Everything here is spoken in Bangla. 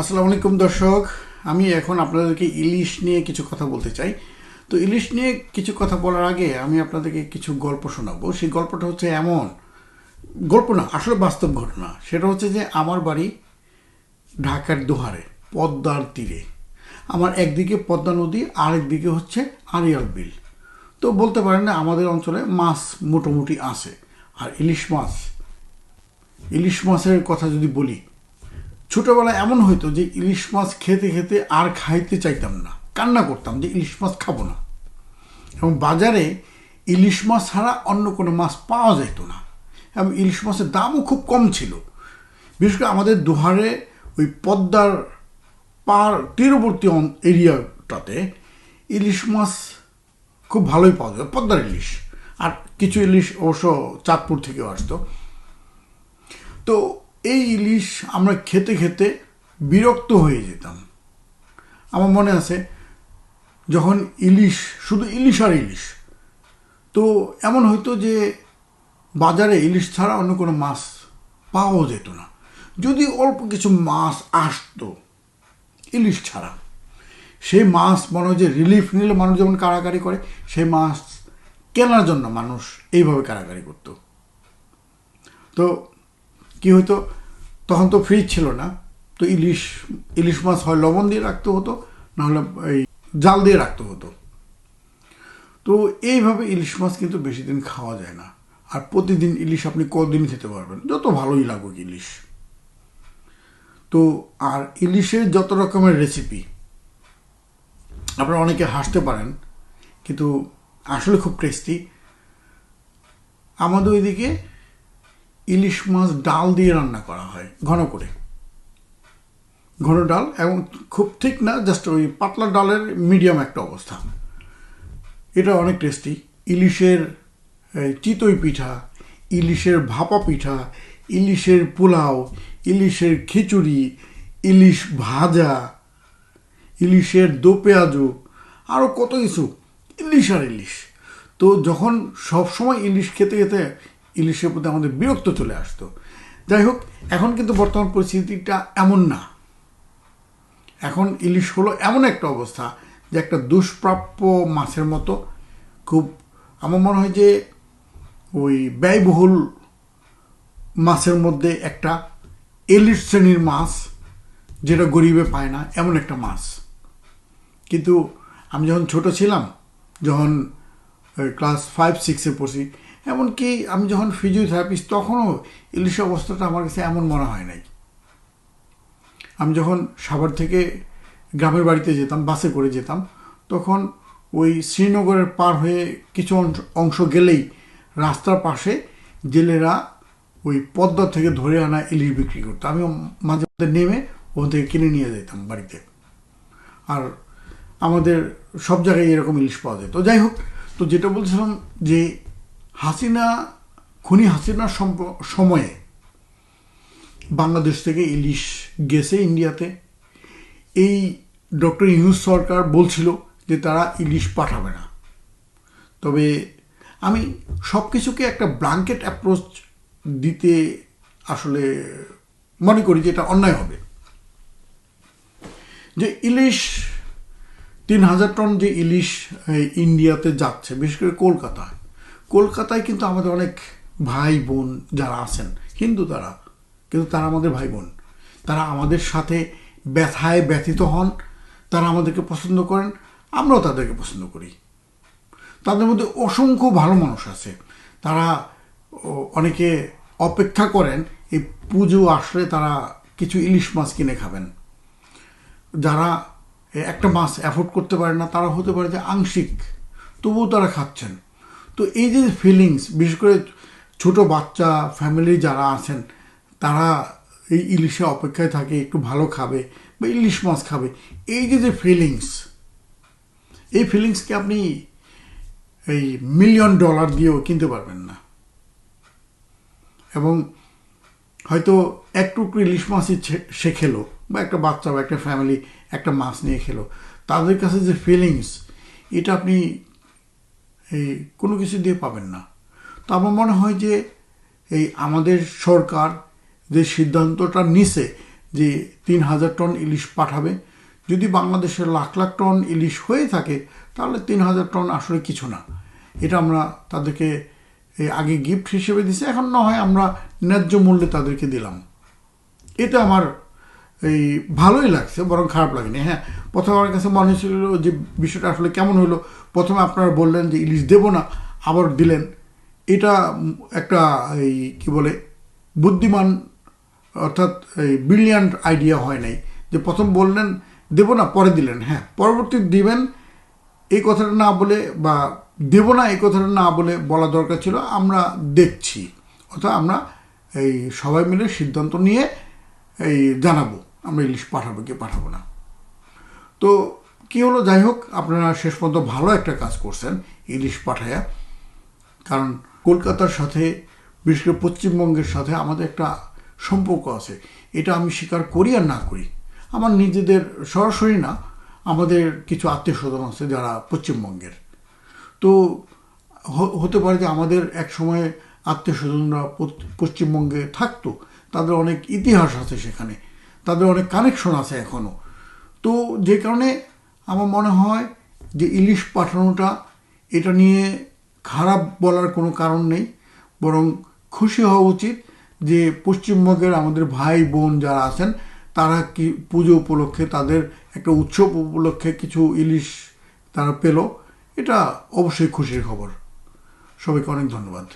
আসসালামু আলাইকুম দর্শক, আমি এখন আপনাদেরকে ইলিশ নিয়ে কিছু কথা বলতে চাই। তো ইলিশ নিয়ে কিছু কথা বলার আগে আমি আপনাদেরকে কিছু গল্প শোনাবো। সেই গল্পটা হচ্ছে এমন, গল্প না, আসলে বাস্তব ঘটনা। সেটা হচ্ছে যে আমার বাড়ি ঢাকার দোহারে, পদ্মার তীরে। আমার একদিকে পদ্মা নদী আর একদিকে হচ্ছে আরিয়াল বিল। তো বলতে পারেন না, আমাদের অঞ্চলে মাছ মোটামুটি আছে। আর ইলিশ মাছ, ইলিশ মাছের কথা যদি বলি ছোটবেলায় এমন হইতো যে ইলিশ মাছ খেতে খেতে আর খাইতে চাইতাম না। কান্না করতাম যে ইলিশ মাছ খাব না। এবং বাজারে ইলিশ মাছ ছাড়া অন্য কোনো মাছ পাওয়া যেত না। এবং ইলিশ মাছের দামও খুব কম ছিল। বিশেষ করে আমাদের দুহারে ওই পদ্মার পার তীরবর্তী এরিয়াটাতে ইলিশ মাছ খুব ভালোই পাওয়া যায়, পদ্মার ইলিশ। আর কিছু ইলিশ অবশ্য চাঁদপুর থেকেও আসতো। তো এই ইলিশ আমরা খেতে খেতে বিরক্ত হয়ে যেতাম। আমার মনে আছে, যখন ইলিশ, শুধু ইলিশ আর ইলিশ। তো এমন হয়তো যে বাজারে ইলিশ ছাড়া অন্য কোনো মাছ পাওয়াও যেত না। যদি অল্প কিছু মাছ আসতো, ইলিশ ছাড়া। সেই মাছ মনে হয় যে রিলিফ নিলে মানুষ যেমন কারাকারি করে, সেই মাছ কেনার জন্য মানুষ এইভাবে কারাকারি করতো। তো কি হতো? তখন তো ফ্রিজ ছিল না। তো ইলিশ ইলিশ মাছ হয় লবণ দিয়ে রাখতে হতো নাহলে এই জাল দিয়ে রাখতে হতো। তো এইভাবে ইলিশ মাছ কিন্তু বেশি দিন খাওয়া যায় না। আর প্রতিদিন ইলিশ আপনি কদিন খেতে পারবেন? যত ভালোই লাগুক ইলিশ। তো আর ইলিশের যত রকমের রেসিপি আপনারা অনেকে হাসতে পারেন, কিন্তু আসলে খুব টেস্টি আমাদের ওইদিকে ইলিশ মাছ ডাল দিয়ে রান্না করা হয়, ঘন করে। ঘন ডাল এবং খুব ঠিক না জাস্ট ওই পাতলা ডালের মিডিয়াম একটা অবস্থা। এটা অনেক টেস্টি ইলিশের চিতই পিঠা, ইলিশের ভাপা পিঠা, ইলিশের পোলাও, ইলিশের খিচুড়ি, ইলিশ ভাজা, ইলিশের দো পেঁয়াজু আরও কত কিছু। ইলিশ আর ইলিশ। তো যখন সব সময় ইলিশ খেতে খেতে ইলিশের প্রতি আমাদের বিরক্ত চলে আসতো। যাই হোক, এখন কিন্তু বর্তমান পরিস্থিতিটা এমন না। এখন ইলিশ হলো এমন একটা অবস্থা যে একটা দুষ্প্রাপ্য মাছের মতো। খুব, আমার মনে হয় যে ওই ব্যয়বহুল মাছের মধ্যে একটা এলিট শ্রেণির মাছ যেটা গরিবে পায় না, এমন একটা মাছ। কিন্তু আমি যখন ছোট ছিলাম, যখন ক্লাস ফাইভ সিক্সে পড়ছি এমনকি আমি যখন ফিজিওথেরাপিস্ট তখনও ইলিশ অবস্থাটা আমার কাছে এমন মনে হয় নাই। আমি যখন সাভার থেকে গ্রামের বাড়িতে যেতাম, বাসে করে যেতাম, তখন ওই শ্রীনগরের পার হয়ে কিছু অংশ- গেলেই রাস্তার পাশে জেলেরা ওই পদ্মা থেকে ধরে আনা ইলিশ বিক্রি করতো। আমি মাঝে মধ্যে নেমে ওখান থেকে কিনে নিয়ে যেতাম বাড়িতে। আর আমাদের সব জায়গায় এরকম ইলিশ পাওয়া যেত। যাই হোক, তো যেটা বলছিলাম যে হাসিনা, খুনি হাসিনার সময়ে বাংলাদেশ থেকে ইলিশ গেছে ইন্ডিয়াতে। এই ডক্টর ইউনুস সরকার বলছিল যে তারা ইলিশ পাঠাবে না। তবে আমি সব কিছুকে একটা ব্লাঙ্কেট অ্যাপ্রোচ দিতে আসলে মনে করি যে এটা অন্যায় হবে। যে ইলিশ, তিন হাজার টন যে ইলিশ ইন্ডিয়াতে যাচ্ছে, বিশেষ করে কলকাতায় কলকাতায় কিন্তু আমাদের অনেক ভাই বোন যারা আছেন, হিন্দু তারা, কিন্তু তারা আমাদের ভাই বোন। তারা আমাদের সাথে ব্যথায় ব্যথিত হন, তারা আমাদেরকে পছন্দ করেন, আমরাও তাদেরকে পছন্দ করি। তাদের মধ্যে অসংখ্য ভালো মানুষ আছে। তারা অনেকে অপেক্ষা করেন, এই পুজো আসলে তারা কিছু ইলিশ মাছ কিনে খাবেন। যারা একটা মাছ অ্যাফোর্ড করতে পারে না, তারা হতে পারে যে আংশিক, তবুও তারা খাচ্ছেন। তো এই যে ফিলিংস বিশেষ করে ছোট বাচ্চা ফ্যামিলি যারা আছেন, তারা এই ইলিশে অপেক্ষায় থাকে, একটু ভালো খাবে বা ইলিশ মাছ খাবে। এই যে যে ফিলিংস এই ফিলিংসকে আপনি এই মিলিয়ন ডলার দিয়েও কিনতে পারবেন না। এবং হয়তো এক টুকরো ইলিশ মাছই সে খেলো বা একটা বাচ্চা বা একটা ফ্যামিলি একটা মাছ নিয়ে খেলো। তাদের কাছে যে ফিলিংস এটা আপনি এই কোনো কিছু দিয়ে পাবেন না। তো আমার মনে হয় যে এই আমাদের সরকার যে সিদ্ধান্তটা নিছে যে তিন হাজার টন ইলিশ পাঠাবে, যদি বাংলাদেশে লাখ লাখ টন ইলিশ হয়ে থাকে, তাহলে তিন হাজার টন আসলে কিছু না। এটা আমরা তাদেরকে আগে গিফট হিসেবে দিছি, এখন না হয় আমরা ন্যায্য মূল্যে তাদেরকে দিলাম। এটা আমার এই ভালোই লাগছে, বরং খারাপ লাগেনি। হ্যাঁ প্রথমে আমার কাছে মনে হয়েছিল যে বিষয়টা আসলে কেমন হলো। প্রথমে আপনারা বললেন যে ইলিশ দেব না, আবার দিলেন। এটা একটা এই কী বলে, বুদ্ধিমান, অর্থাৎ এই ব্রিলিয়ান্ট আইডিয়া হয় নাই। যে প্রথম বললেন, দেব না, পরে দিলেন। হ্যাঁ পরবর্তী দিবেন, এই কথাটা না বলে বা দেব না, এই কথাটা না বলে বলা দরকার ছিল, আমরা দেখছি। অর্থাৎ আমরা এই সবাই মিলে সিদ্ধান্ত নিয়ে এই জানাব, আমরা ইলিশ পাঠাবো কি পাঠাবো না। তো কি হলো? যাই হোক, আপনারা শেষ পর্যন্ত ভালো একটা কাজ করছেন ইলিশ পাঠায়া। কারণ কলকাতার সাথে, বিশেষ করে পশ্চিমবঙ্গের সাথে আমাদের একটা সম্পর্ক আছে। এটা আমি স্বীকার করি আর না করি, আমার নিজেদের সরাসরি না, আমাদের কিছু আত্মীয় স্বজন আছে যারা পশ্চিমবঙ্গের। তো হতে পারে যে আমাদের এক সময় আত্মীয় স্বজনরা পশ্চিমবঙ্গে থাকতো তাদের অনেক ইতিহাস আছে সেখানে। তাদের অনেক কানেকশন আছে এখনও তো যে কারণে আমার মনে হয় যে ইলিশ পাঠানোটা, এটা নিয়ে খারাপ বলার কোনো কারণ নেই। বরং খুশি হওয়া উচিত যে পশ্চিমবঙ্গের আমাদের ভাই বোন যারা আছেন, তারা কি পুজো উপলক্ষে, তাদের একটা উৎসব উপলক্ষে কিছু ইলিশ তারা পেল। এটা অবশ্যই খুশির খবর। সবাইকে অনেক ধন্যবাদ।